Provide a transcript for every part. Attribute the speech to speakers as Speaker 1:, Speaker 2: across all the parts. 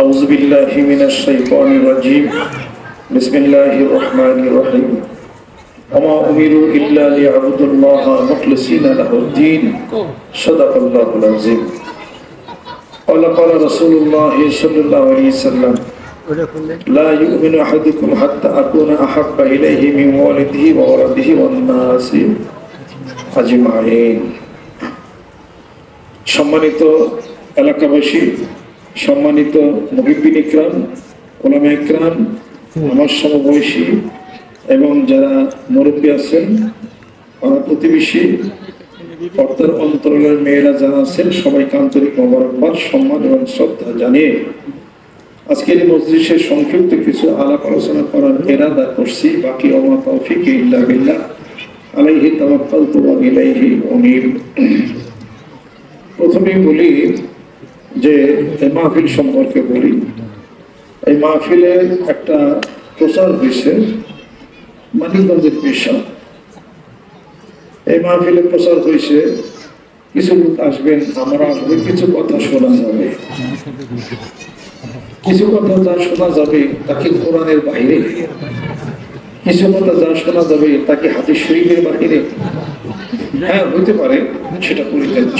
Speaker 1: أعوذ بالله من الشيطان الرجيم بسم الله الرحمن الرحيم وما أمروا إلا ليعبدوا الله مخلصين له الدين صدق الله العظيم قال قال رسول الله صلى الله عليه وسلم لا يؤمن أحدكم حتى أكون أحب إليه من والده وولده والناس أجمعين সম্মানিত এলাকাবাসী সম্মানিত মহিবিন ইকরাম ওলামা ইকরাম আমার সমবয়সী এবং যারা মুরব্বী আছেন, আমার প্রতিবেশী পর্দার অন্তরালের মেয়েরা যারা আছেন, সবাইকে আন্তরিক মোবারকবাদ, সম্মান এবং শ্রদ্ধা জানিয়ে আজকের এই সংক্ষিপ্ত কিছু আলাপ আলোচনা করার এরাদা করছি। বাকি অমা তৌফিক ইল্লা বিল্লাহ। আলাইহি ইলাইহি উনীব। প্রথমেই বলি যে এই মাহফিল সম্পর্কে বলি, এই মাহফিলের একটা প্রচার হয়েছে, মানিকগঞ্জের পেশা। এই মাহফিলে প্রচার হয়েছে, কিছু লোক আসবেন, আমরা আসবে, কিছু কথা শোনা যাবে। কিছু কথা যা শোনা যাবে তাকে কোরআনের বাইরে? কিছু কথা যা শোনা যাবে তাকে হাতে শরীরের বাইরে? হ্যাঁ হইতে পারে, সেটা পরিত্যাজ্য।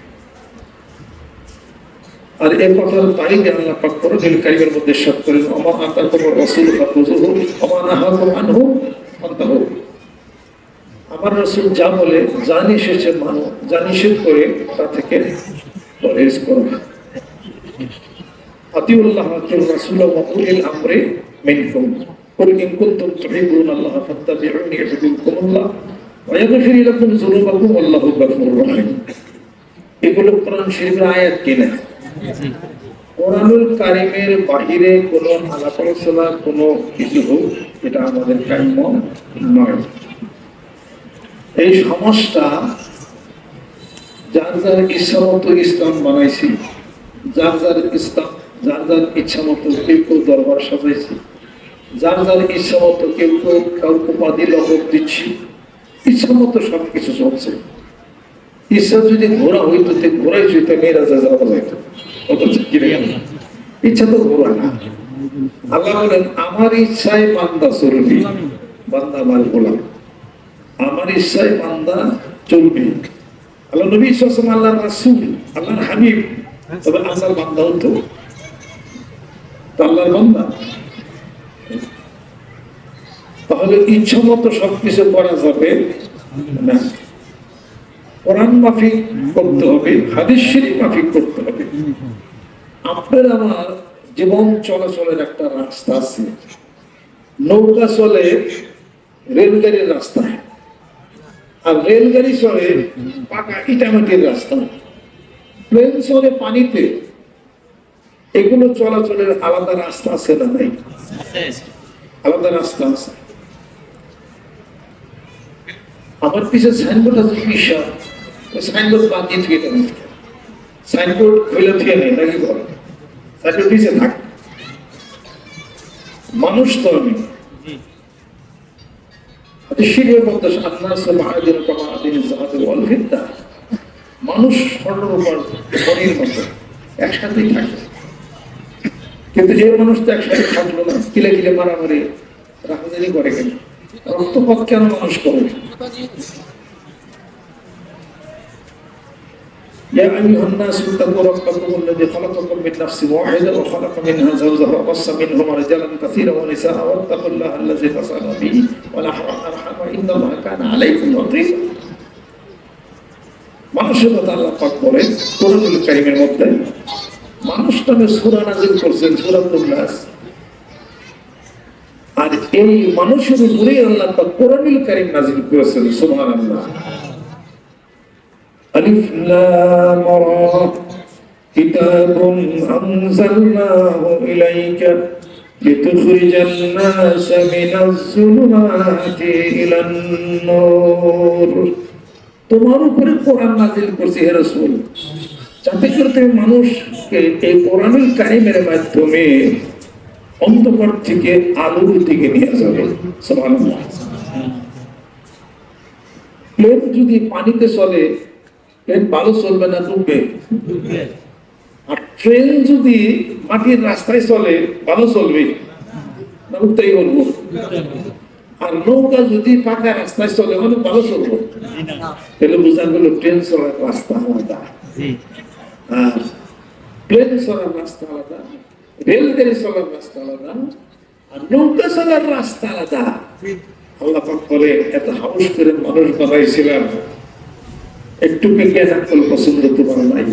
Speaker 1: আর এই কথার তাইলে আল্লাহ পাক কোরআনুল কারীমের মধ্যে সাত করেন আমা আতাকুম রাসূল ফাকুযুহু ওয়া নাহাকুম আনহু ফান্তাহু আমার রাসূল যা বলে যা নিষেধ মানো যা নিষেধ করে তা থেকে পরহেজ করো আতিউল্লাহ আতিউর রাসূল ওয়া উলিল আমরি মিনকুম قل إن كنتم تحبون الله فاتبعوني يحببكم الله ويغفر لكم ذنوبكم والله غفور رحيم এগুলো কোরআন শরীফের আয়াত কিনা কোরআনুল কারিমের বাহিরে কোনো আলাপ আলোচনা কিছু এটা আমাদের কাম্য নয়। এই যার যার ইচ্ছা মতো ইসলাম বানাইছি, যার যার ইসলাম যার যার ইচ্ছা মতো কেউ দরবার সাজাইছি, যার যার ইচ্ছা মতো কেউ কেউ উপাধি লবক দিচ্ছি, ইচ্ছা মতো সব কিছু চলছে। ইচ্ছা যদি ঘোরা হইতো ঘোরাই চুইতে মেয়েরা যা যাওয়া যাইতো ইচ্ছা তো না। আল্লাহ বলেন, আমার ইচ্ছায় বান্দা বান্দা গোলাম। আমার ইচ্ছায় বান্দা আল্লাহ নবী আল্লাহ রাসূল, আল্লাহর তবে আল্লাহর বান্দা হতো। আল্লাহর বান্দা। তাহলে ইচ্ছা মতো সবকিছু করা যাবে না। কোরআন মাফিক করতে হবে, হাদিস শরীফ মাফিক করতে হবে। আপনার আমার জীবন চলাচলের একটা রাস্তা আছে। নৌকা চলে, রেলগাড়ির রাস্তায় আর রেলগাড়ি চলে, পাকা ইটামাটির রাস্তা। প্লেন চলে পানিতে। এগুলো চলাচলের আলাদা রাস্তা আছে না নাই? আলাদা রাস্তা আছে। আমার পিছনে সাইনবোর্ড আছে বিশাল সাইনবোর্ড বাদ দিয়ে সাইনবোর্ড হইলে নেই নাকি বল? সাইনবোর্ড নিচে থাক। মানুষ তো আমি। শিরের মধ্যে আন্নাস মাহাদিন কামাদিন জাহাদ ওয়াল ফিদ্দা মানুষ স্বর্ণের উপর খনির মতো একসাথেই থাকে। কিন্তু যে মানুষ তো একসাথে থাকল না কিলে কিলে মারামারি রাখাজারি করে কেন? রক্তপাত কেন মানুষ করে? يا أيها الناس اتقوا ربكم الذي خلقكم من نفس واحدة وخلق منها زوجها وبص منهما رجالا كثيرا ونساء واتقوا الله الذي تسألون به والأرحام إن الله كان عليكم رقيبا মানুষের কথা আল্লাহ পাক বলেন কোরআনুল কারিমের মধ্যে মানুষ নামে সূরা নাযিল করছেন সূরাতুল নাস আর এই মানুষের উপরে আল্লাহ পাক কোরআনুল কারিম নাযিল করেছেন সুবহানাল্লাহ ألف لام را كتاب أنزلناه إليك لتخرج الناس من الظلمات إلى النور তোমার উপরে কোরআন নাজিল করছি হে রাসূল যাতে করে তুমি মানুষকে এই কোরআনুল কারিমের মাধ্যমে অন্ধকার থেকে আলোর দিকে নিয়ে যাবে সুবহানাল্লাহ প্লেন যদি পানিতে চলে প্লেন ভালো চলবে না ডুববে আর ট্রেন যদি মাটির রাস্তায় চলে ভালো চলবে। না উঠতেই বলব আর নৌকা যদি পাকা রাস্তায় চলে অনেক ভালো চলবো। তাহলে বোঝা গেল ট্রেন চলার রাস্তা আলাদা। আর প্লেন চলার রাস্তা আলাদা রেলগাড়ি চলার রাস্তা আলাদা আর নৌকা চলার রাস্তা আলাদা। আল্লাহ বলে এত হাউস করে মানুষ বানাইছিলাম। একটু জ্ঞান আকল পছন্দ তোমার নাই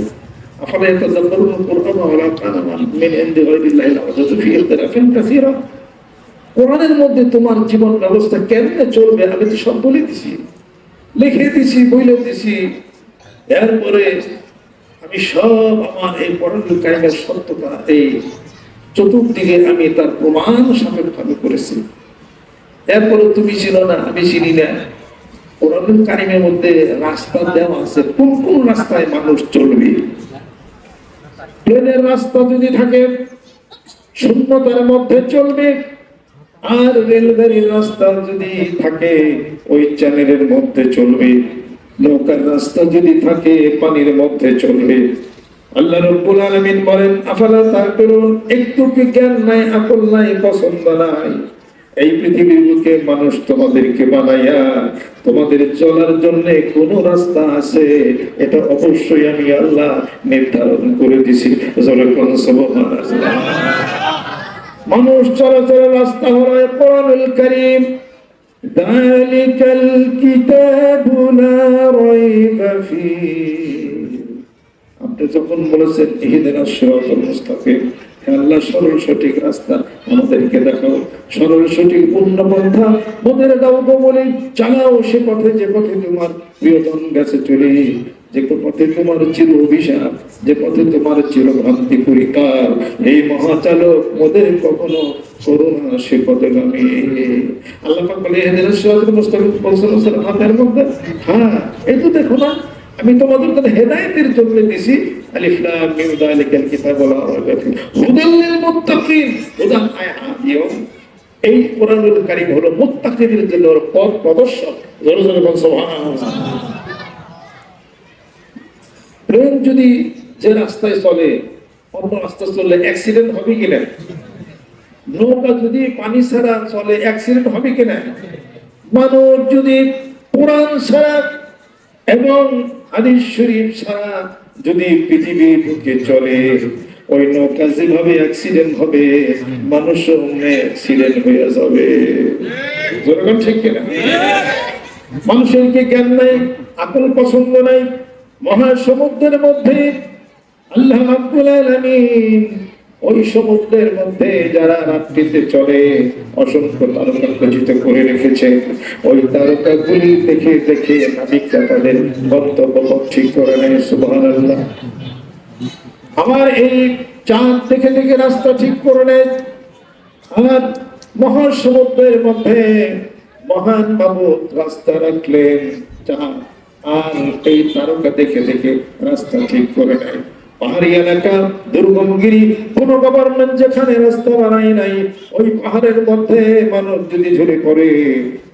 Speaker 1: أفلا يتدبرون القرآن ولو كان من عند غير الله لوجدوا فيه اختلافا كثيرا কোরআনের মধ্যে তোমার জীবন ব্যবস্থা কেমনে চলবে আমি তো সব বলে দিছি লিখে দিছি বইলে দিছি এরপরে আমি সব আমার এই পড়ানোর কাহিনীর সত্যতা এই চতুর্দিকে আমি তার প্রমাণ সাপেক্ষভাবে করেছি এরপরে তুমি চিনো না আমি চিনি না কারিমের মধ্যে রাস্তা দেওয়া আছে। কোন কোন রাস্তায় মানুষ চলবে? প্লেনের রাস্তা যদি থাকে শূন্যতার মধ্যে চলবে। আর রেলগাড়ির রাস্তা যদি থাকে, ওই চ্যানেলের মধ্যে চলবে। নৌকার রাস্তা যদি থাকে, পানির মধ্যে চলবে। আল্লাহ রব্বুল আলামিন বলেন, আফালা তাকুলুন একটু কি জ্ঞান নাই, আকল নাই, পছন্দ নাই। এই পৃথিবীর বুকে মানুষ তোমাদেরকে বানাইয়া তোমাদের চলার জন্য কোন রাস্তা আছে এটা অবশ্যই আমি আল্লাহ নির্ধারণ করে দিছি জলকন সুবহানাল্লাহ মানুষ চলাচলের রাস্তা হলো কোরআনুল কারীম ذلك الكتاب لا ريب فيه আপনি যখন বলেছেন ইহিদিনা সিরাতাল মুস্তাকিম হে আল্লাহ সরল সঠিক রাস্তা আমাদেরকে দেখাও সরল, সঠিক, পূর্ণ পন্থা। দাও চালাও সে পথে যে পথে তোমার প্রিয়তম গেছে চলে। যে পথে তোমার চির অভিশাপ, যে পথে তোমার চির ভ্রান্তি পরিকার। এই মহাচালক মোদের কখনো করোনা সে পথে নামি। আল্লাহ বলে হাতের মধ্যে। হ্যাঁ এই তো দেখো না, আমি তোমাদের হেদায়েতের জন্য দিছি। ট্রেন যদি যে রাস্তায় চলে, অন্য রাস্তায় চললে অ্যাক্সিডেন্ট হবে কিনা নৌকা যদি পানি ছাড়া চলে অ্যাক্সিডেন্ট হবে কিনা মানুষ যদি কোরআন ছাড়া এবং হাদিস শরীফ ছাড়া যদি পৃথিবীর বুকে চলে, ওই নৌকা যেভাবে অ্যাক্সিডেন্ট হবে, মানুষ অ্যাক্সিডেন্ট হয়ে যাবে। ঠিক কিনা মানুষের কি জ্ঞান নাই, আকল পছন্দ নাই? মহাসমুদ্রের মধ্যে আল্লাহ আব্দুল আলামিন ওই সমুদ্রের মধ্যে যারা রাত্রিতে চলে, অসংখ্য তারকা খচিত করে রেখেছে। ওই তারকাগুলি দেখে দেখে নাবিকরা তাদের গন্তব্য ঠিক করে নেয়, সুবহানাল্লাহ। আমার এই চাঁদ দেখে দেখে রাস্তা ঠিক করে নেয়। আর মহাসমুদ্রের মধ্যে মহান বাবু রাস্তা রাখলেন চাঁদ। আর এই তারকা দেখে দেখে রাস্তা ঠিক করে নেয়। পাহাড়ি এলাকা, দুর্গমগিরি, কোন গভর্নমেন্ট যেখানে রাস্তা বানায় নাই, ওই পাহাড়ের মধ্যে মানুষ যদি ঝরে পড়ে,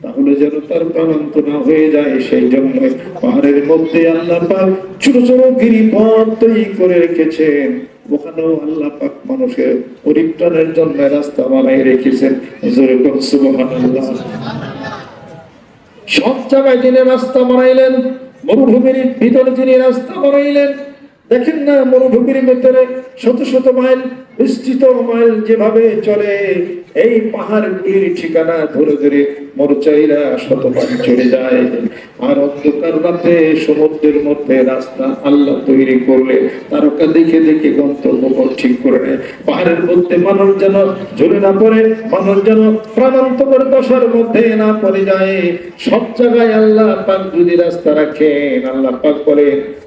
Speaker 1: তাহলে যেন তার প্রাণান্ত না হয়ে যায়। সেই জন্য পাহাড়ের মধ্যে আল্লাহ পাক ছোট ছোট গিরিপথ তৈরি করে রেখেছেন। ওখানেও আল্লাহ পাক মানুষের পরিত্রাণের জন্য রাস্তা বানাই রেখেছেন। জোরে সুবহানাল্লাহ। সব জায়গায় যিনি রাস্তা বানাইলেন, মরুভূমির ভিতরে যিনি রাস্তা বানাইলেন দেখেন না মরুভূমির ভিতরে শত শত মাইল, বিস্তৃত মাইল যেভাবে চলে, এই পাহাড়গুলির ঠিকানা ধরে ধরে মরুচাইরা শতবার চলে যায়। আর অন্ধকার রাতে সমুদ্রের মধ্যে রাস্তা আল্লাহ তৈরি করলে, তারকা দেখে দেখে গন্তব্য ঠিক করে নেয়। পাহাড়ের মধ্যে মানুষ যেন ঝরে না পড়ে, মানুষ যেন প্রাণান্তকর দশার মধ্যে না পড়ে যায়। সব জায়গায় আল্লাহ পাক যদি রাস্তা রাখেন, আল্লাহ পাক বলেন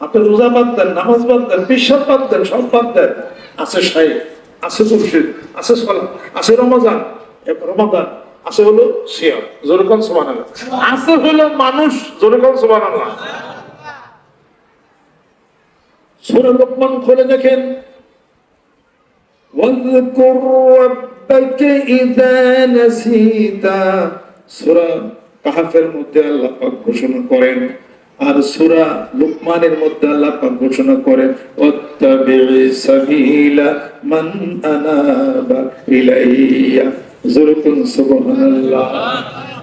Speaker 1: আপনি রোজা বাদ দেন নামাজ বাদ দেন বিশ্বাস বাদ দেন সব বাদ দেন আছে সাহেব আছে মুর্শিদ আছে সলা আছে রমাজান এ রমাদান আছে হলো সিয়াম জোরকন সমান আছে হলো মানুষ জোরকন সমান সুরে লোকমান খুলে দেখেন واذكر ربك إذا نسيت সূরা কাহাফের মধ্যে আল্লাহ পাক ঘোষণা করেন আর সূরা লুকমানের মধ্যে আল্লাহ পাক ঘোষণা করেন সাবিলা মান আনাবা ইলাইয়া। সুবহানাল্লাহ।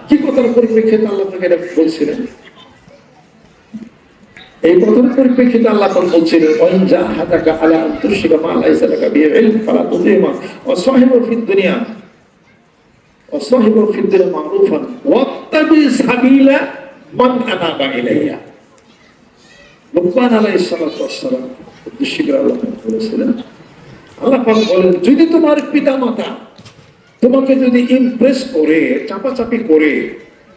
Speaker 1: কি কথার পরিপ্রেক্ষিতে আল্লাহ এটা বলছিলেন? এই প্রথম পরিপ্রেক্ষিতে আল্লাহ পাক বলছিলেন জাহাদাকা আলা মা লাইসা লাকা ইলম ফালা ফিদ দুনিয়া। ফিদ দুনিয়া মারুফান। ওয়াত্তাবি সাবিলা মান আনাবা ইলাইয়া। লুকমান ওয়াস সালাম উদ্দেশ্য আল্লাহ বলেন, যদি তোমার পিতামাতা তোমাকে যদি ইমপ্রেস করে, চাপাচাপি করে,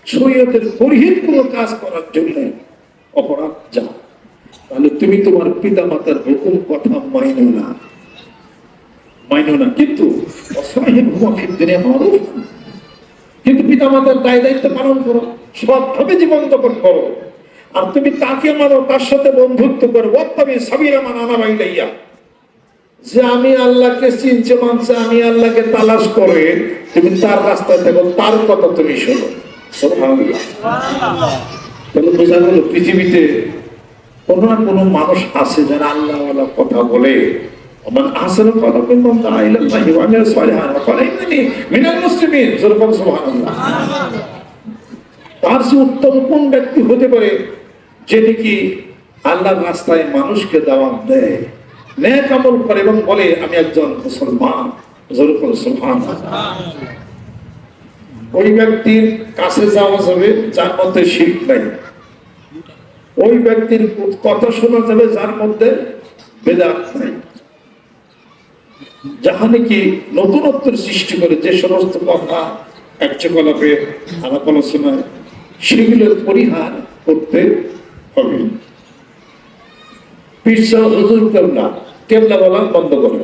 Speaker 1: শরীয়তের পরিহিত কোনো কাজ করার জন্য অপরাধ যা তাহলে তুমি তোমার পিতা মাতার হুকুম কথা মাইনো না। মাইনো না। কিন্তু অসহায় ভূমাফির দিনে মারুফ কিন্তু পিতা মাতার দায় দায়িত্ব পালন করো, সৎভাবে জীবন যাপন করো। আর তুমি তাকে মানো, তার সাথে বন্ধুত্ব করো। ওয়াত্তাবি সাবিরা মান আনা বাইলাইয়া যে আমি আল্লাহকে চিনছে, মানছে, আমি আল্লাহকে তালাশ করে, তুমি তার রাস্তায় দেখো, তার কথা তুমি শোনো। পৃথিবীতে কোনো না কোনো মানুষ আছে যারা আল্লাহ কথা বলে। আসলে কথা বললাম তা আইলাল্লাহি ওয়া আমিলা সালিহান ওয়া ক্বালা ইন্নানি মিনাল মুসলিমিন যেরকম সুবহানাল্লাহ। তার চেয়ে উত্তম কোন ব্যক্তি হতে পারে যে নাকি আল্লাহর রাস্তায় মানুষকে দাওয়াত দেয়, ন্যাক আমল করে এবং বলে, আমি একজন মুসলমান যেরকম সুবহানাল্লাহ। ওই ব্যক্তির কাছে যাওয়া যাবে, যার মধ্যে শিখ নাই। ওই ব্যক্তির কথা শোনা যাবে, যার মধ্যে বেদাত নাই। যাহা নাকি নতুনত্বের সৃষ্টি করে যে সমস্ত কথা কার্যকলাপে আলাপ আলোচনায়, সেগুলোর পরিহার করতে হবে। পিসা হুজুর কেবলা কেবলা বলা বন্ধ করে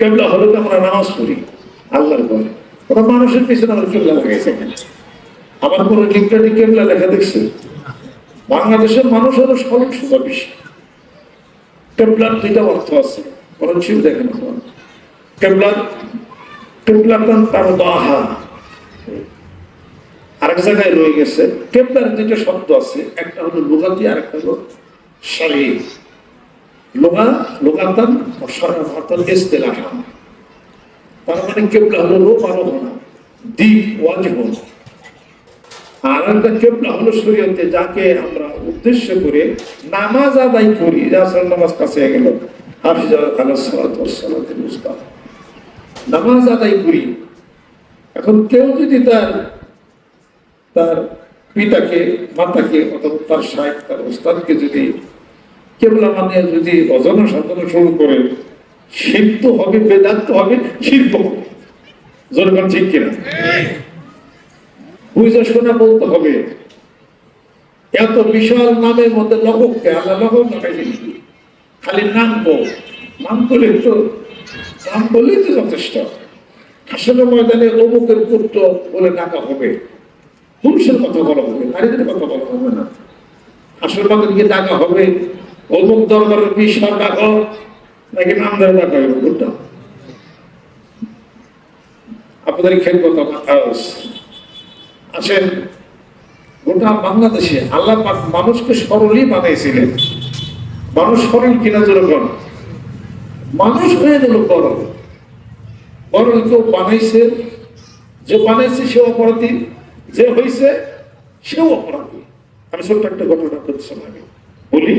Speaker 1: কেবলা হলে তো আমরা নামাজ পড়ি, আল্লাহর মানুষের পিছনে আমার কোনো? লেখা দেখছে? বাংলাদেশের সরল সোজা বেশি কেবলার দুইটা অর্থ আছে। শিব দেখেন কেবলার কেবলাতন তার দাহা আরেক জায়গায় রয়ে গেছে, কেবলার দুইটা শব্দ আছে, একটা হলো লোগাতি আর একটা হলো লোগা, লোগাতান তার মানে কেবলা হলো আলোচনা দিক ওয়াজিবন আর একটা কেবলা হলো শরীয়তে যাকে আমরা উদ্দেশ্য করে নামাজ আদায় করি রাসূল নামাজ কাছে গেল। নামাজ আদায় করি। এখন কেউ যদি তার তার পিতাকে, মাতাকে অথবা তার সাহেব তার ওস্তাদকে যদি মানে যদি শুরু করে হবে, বেদান্ত হবে, শিল্প হবে। ঠিক কিনা? শোনা বলতে হবে, এত বিশাল নামের মধ্যে লহককে আল্লাহ লহক নামে। খালি নাম বল নাম বলে তো, নাম বলেই তো যথেষ্ট। আসলে ময়দানে অমুকের পুত্র বলে ডাকা হবে। পুরুষের কথা বলা হবে, নারীদের কথা বলা হবে না। আসলে গিয়ে ডাকা হবে। অমুক দরবারের বিশাল ডাকা, নাকি নাম ধরে ডাকা হবে কোনটা আপনাদের আমার আওয়াজ আসেন, গোটা বাংলাদেশে আল্লাহ মানুষকে সরলই বানাইছিলেন মানুষ সরল কিনা যেরকম মানুষ হয়ে গেল বরং বরং কেউ বানাইছে, যে বানাইছে সে অপরাধী, যে হয়েছে সেও অপরাধী। আমি ছোট্ট একটা ঘটনা করছিলাম আমি বলি,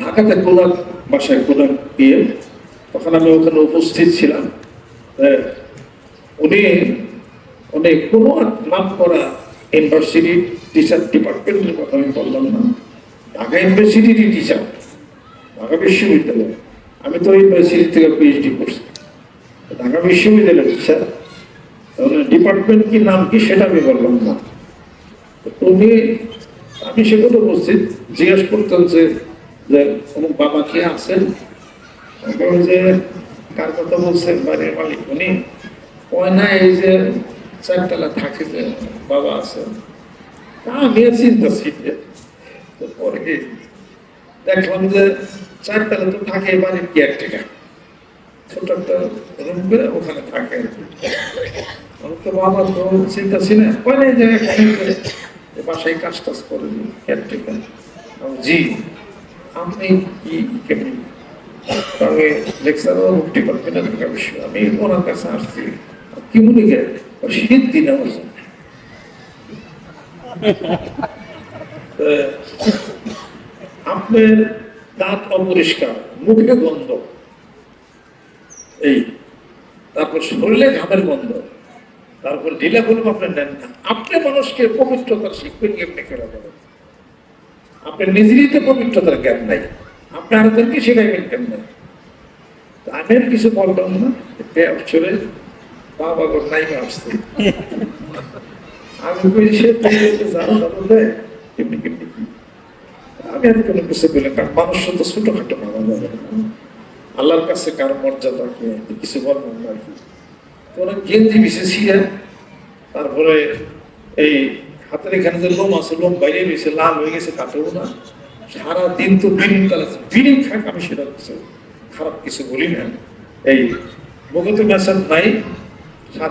Speaker 1: ঢাকাতে কোনার বাসায় কোনার গিয়ে তখন আমি ওখানে উপস্থিত ছিলাম। উনি উনি কোনো নাম করা ইউনিভার্সিটি টিচার ডিপার্টমেন্টের কথা আমি বললাম না। ঢাকা ইউনিভার্সিটিরই টিচার ঢাকা বিশ্ববিদ্যালয় আমি তো ইউনিভার্সিটি থেকে পিএইচডি করছি। ঢাকা বিশ্ববিদ্যালয়ের টিচার ডিপার্টমেন্ট কি, নাম কি, সেটা আমি বললাম না। তো উনি আমি সেগুলো উপস্থিত জিজ্ঞেস করতাম যে যে কোনো বাবা কে আছেন? যে, কার কথা বলছেন? বাড়ির মালিক উনি কয় না, এই যে চারতলা থাকে যে বাবা আছে তা আমি চিন্তা ছিটে তো পরে দেখলাম যে চারতলা তো থাকে বাড়ির কেয়ারটেকার ছোট একটা রুম করে ওখানে থাকে। বাবা তো চিন্তা ছিল না যে বাসায় কাজ টাজ করে কেয়ারটেকার জি আপনি কি কেমনি? আমি লেকচারও ঢাকা আমি ওনার কাছে আসছি, কি মনে গে শীত দিন আমার আপনার দাঁত অপরিষ্কার, মুখে গন্ধ। এই, তারপর শরীরে ঘামের গন্ধ। তারপর ঢিলা করুন আপনার নেন না। আপনি মানুষকে পবিত্রতার শিখবেন কেমনি করে বলেন আপনার নিজেরই তো পবিত্রতার জ্ঞান নাই। আপনি আরেকজনকে শেখাইবেন কেমন? আমি আর কিছু বললাম না। চলে বাবা নাই আসতে আমি তো আমি আর কোনো কিছু বললাম কারণ মানুষ তো ছোটখাটো ভাবা যাবে আল্লাহর কাছে কার মর্যাদা কি? কিছু বললাম না কি। ওরা গেঞ্জি বিশেষিয়া তারপরে এই হাতের এখানে যে লোম আছে, লোম বাইরে গেছে লাল হয়ে গেছে কাটেও না। সারা দিন তো বিড়িং কালাচ্ছে বিড়িং খাক, আমি সেটা কিছু খারাপ কিছু বলি না। এই তো মেসেজ নাই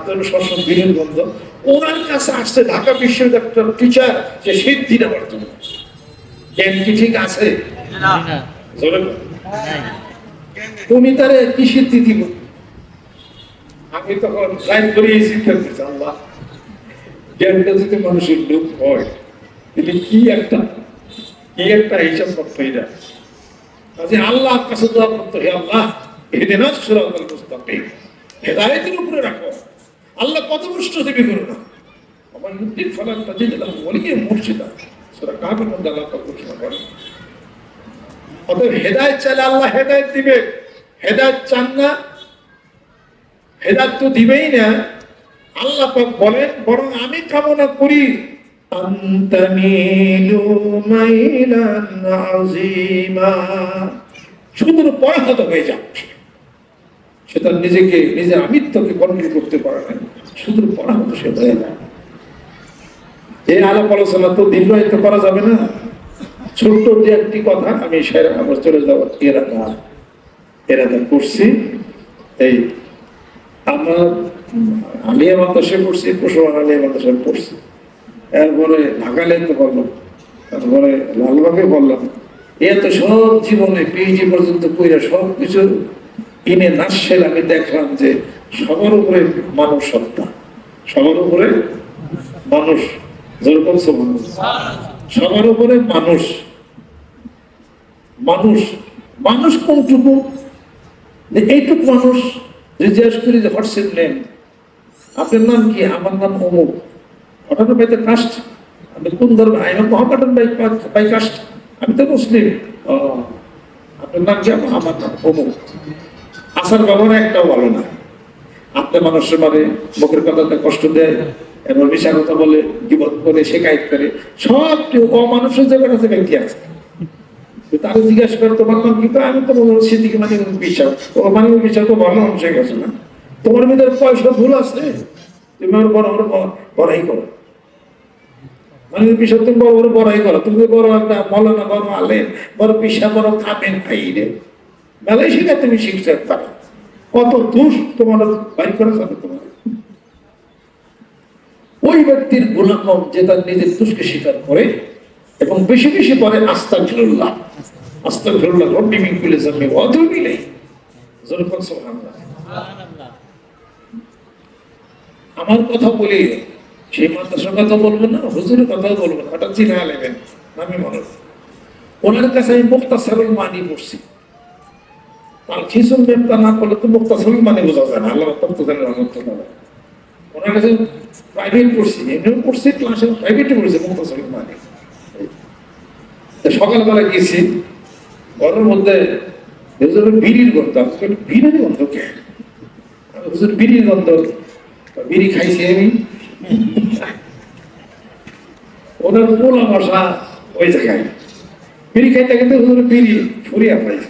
Speaker 1: হলো সবসময় বিড়ির গন্ধ ওনার কাছে আসছে ঢাকা বিশ্ববিদ্যালয়ের টিচার যে সিদ্ধি নেওয়ার জন্য। জ্ঞান কি ঠিক আছে। তুমি তারে কি সিদ্ধি দিব? আমি তখন লাইন করিয়ে শিক্ষা দিচ্ছি আল্লাহ। জ্ঞানটা যদি মানুষের লোক হয় তাহলে কি একটা? কি একটা হিসাব করতে এটা? কাজে আল্লাহ কাছে দোয়া করতে হে আল্লাহ এদিন সুরাতাল মুস্তাকিম। হেদায়েতের উপরে রাখো। আল্লাহ কত কষ্ট দেবে করো? না আমার মুক্তির ফলান তাজে দিলাম বলিয়ে মুর্শিদা। সুরা কাহের মধ্যে আল্লাহ কত ঘোষণা করে অতএব হেদায়েত চাইলে আল্লাহ হেদায়েত দিবে। হেদায়েত চান না, হেদায়েত তো দিবেই না। আল্লাহ পাক বলেন, বরং আমি কামনা করি শুধু পরাহত হয়ে যাক সে তার নিজেকে নিজের আমিত্বকে কন্ট্রোল করতে পারে না শুধু পরাহত সে হয়ে যায় এই আলাপ আলোচনা তো দীর্ঘায়িত করা যাবে না। ছোট্ট যে একটি কথা, আমি সেরা আমার চলে যাওয়ার এরাদা এরাদা করছি এই আমরা আলিয়া মাদ্রাসায় পড়ছি পশুমান আমার মাদ্রাসায় পড়ছি। এরপরে লেনতে বললাম, তারপরে লালবাগে বললাম, এ তো সব জীবনে পিএইচডি পর্যন্ত কইরা সব কিছু ইনে নাচছেন আমি দেখলাম যে সবার উপরে মানব সত্তা সবার উপরে মানুষ, যেরকম সবার উপরে। মানুষ। মানুষ মানুষ কোনটুকু? এইটুকু মানুষ যে জিজ্ঞেস করি যে হোয়াটসঅ্যাপ নেন আপনার নাম কি? আমার নাম অমুক। হঠাৎ ভাই তো কাস্ট? আপনি কোন আই এম মোহাম্মদান ভাই ভাই কাস্ট। আমি তো মুসলিম। আপনার নাম কি? আমার নাম অমুক। আসার ব্যবহার একটাও ভালো না। আপনি মানুষের মানে মুখের কথাতে কষ্ট দেয়, এবং মিশা কথা বলে বিপদ করে শেখায়ত করে, সব অমানুষের জায়গাটা আছে ব্যক্তি আছে? তো তারা জিজ্ঞাসা করে, তোমার নাম কি? তো আমি তো সেদিকে মানে বিশ্বাস ও মানে বিশ্বাস তো ভালো মানুষ হয়ে গেছে না। তোমার মধ্যে পয়সা ভুল আছে? তুমি আমার বড় বড় বড়াই করো। মানে বিশ্বাস তুমি বড় বড় বড়াই করো। তুমি বড় একটা মৌলানা, বড় আলে বড় পিসা, বড় খাবেন খাই রে মেলাই শিখা তুমি শিখতে পারো কত দোষ তোমার বাড়ি করা যাবে তোমার। ওই ব্যক্তির গুণা কম যে তার নিজের দোষকে স্বীকার করে এবং বেশি বেশি পরে আস্থা ফিরুল্লাহ আস্থা ফিরুল্লাহ রব্বি মিন কুল্লি জামমি ওয়া আমার কথা বলি, সেই মাদ্রাসার কথা বলব না, হুজুরের কথা বলব না। ওটা চিনা নেবেন আমি মনে ওনার কাছে আমি মুক্তাসারুল মানি পড়ছি। না করলে তো মুক্তাসারুল মানি বোঝা যায় না। আল্লাহ রহমতুল্লাহ ওনার কাছে প্রাইভেট পড়ছি এমনিও পড়ছি ক্লাসে প্রাইভেটে পড়ছি মুক্তাসারুল মানি সকালবেলা গেছি, ঘরের মধ্যে বিড়ির গন্ধ বিড়ির গন্ধ হুজুর, বিড়ির গন্ধ। বিড়ি খাইছি আমি। ওনার পোলা মশা ওই জায়গায়। বিড়ি খাইতে খাইতে বিড়ি ফুরিয়া পাইছে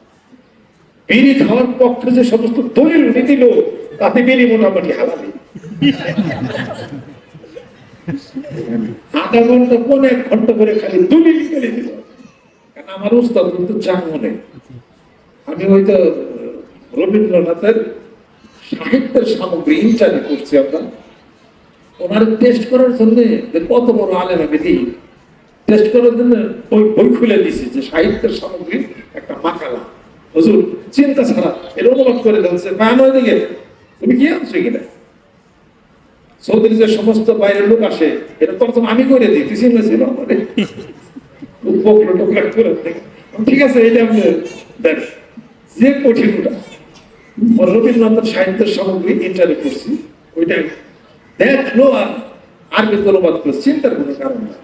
Speaker 1: বিড়ি খাওয়ার পক্ষে যে সমস্ত দলিল উনি দিল তাতে বিড়ি মোটামুটি হালালি। আধা ঘণ্টা কোন এক ঘণ্টা করে খালি দলিল করে দিল। কারণ আমার উস্তাদ কিন্তু মনে। আমি হয়তো রবীন্দ্রনাথের সাহিত্যের সামগ্রী ইন্টারনেট করছি আমরা। ওনার টেস্ট করার জন্য কত বড় আলেম আমি দিই। টেস্ট করার জন্য ওই বই খুলে দিছি যে সাহিত্যের সামগ্রী একটা মাকালা। চিন্তা ছাড়া অনুবাদ করে নয় দিকে। তুমি কি আনছো সৌদির যে সমস্ত বাইরের লোক আসে এটা আমি করে দিই, তুই টকলা করে ঠিক আছে এটা আপনি দেখ, যে কঠিন ওটা রবীন্দ্রনাথের সাহিত্যের সামগ্রী ইন্টারনেট করছি, ওইটা দেখল আর আরবি অনুবাদ করে চিন্তার কোনো কারণ না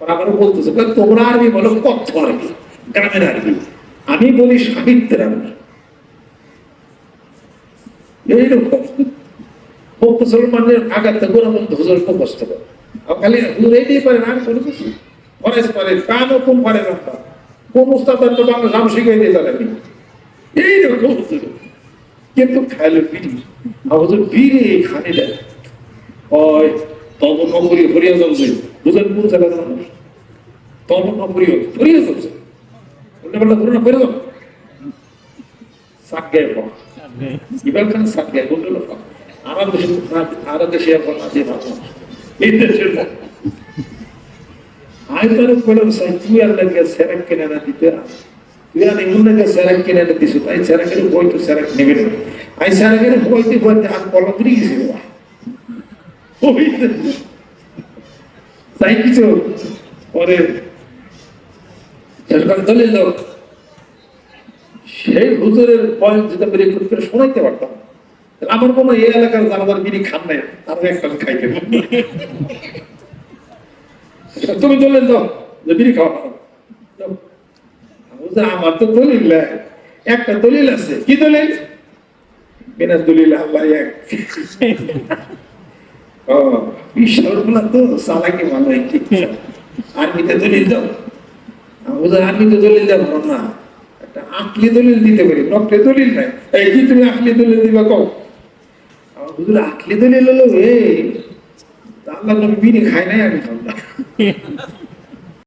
Speaker 1: ওরা আমারও বলতেছে, তোমরা আরবি বলো কথ্য আরবি? গ্রামের আরবি। আমি বলি সাহিত্যের আরবি এইরকম। মুসলমানের আঘাতে হুজুর মুখস্থ করে। আর খালি হুজুর এইটাই পারে না, আর কোনো কিছু ফরেজ পারে কান হুকুম পারে না। কোন উস্তাদ তো বাংলা নাম শিখিয়ে দিতে পারেনি এইরকম কিন্তু খাইলো বিড়ি হুজুর বিড়ি খানি দেয়। ওই তব নকরি ফরিয়া যাচ্ছে বুঝেন কোন মানুষ তব যাচ্ছে উল্টা পাল্টা ধরে না ফেরে যাও সাত গায়ে পাওয়া ইবার খান সাত গায়ে বলতে লোক আমার দেশে আর দেশে এখন আছে ভালো এই দেশের লোক। আমি তার বললাম স্যার তুই আর লাগে সেরাক কিনে না কিনে লোক সেই হুজুরের যেটা বেরিয়ে করে শোনাইতে পারতাম আমার হয় এই এলাকার জানাজার বিড়ি খান নাই খাইতে পারব। তুমি দলের দাও, যে বিড়ি খাওয়া আমার তো দলিল। একটা দলিল আছে। কি দলিল? বিনা দলিল আল্লাহ এক। ও গুলা তো সালাকি ভালো আর্মিতে দলিল দাও। আমি তো দলিল দাও না। একটা আঁকলি দলিল দিতে পারি, নকলে দলিল নাই। এই কি তুমি আঁকলি দলিল দিবা কও? হুজুর, আঁকলি দলিল হলো এ আল্লাহ নবী বিনি খায় নাই আমি খাব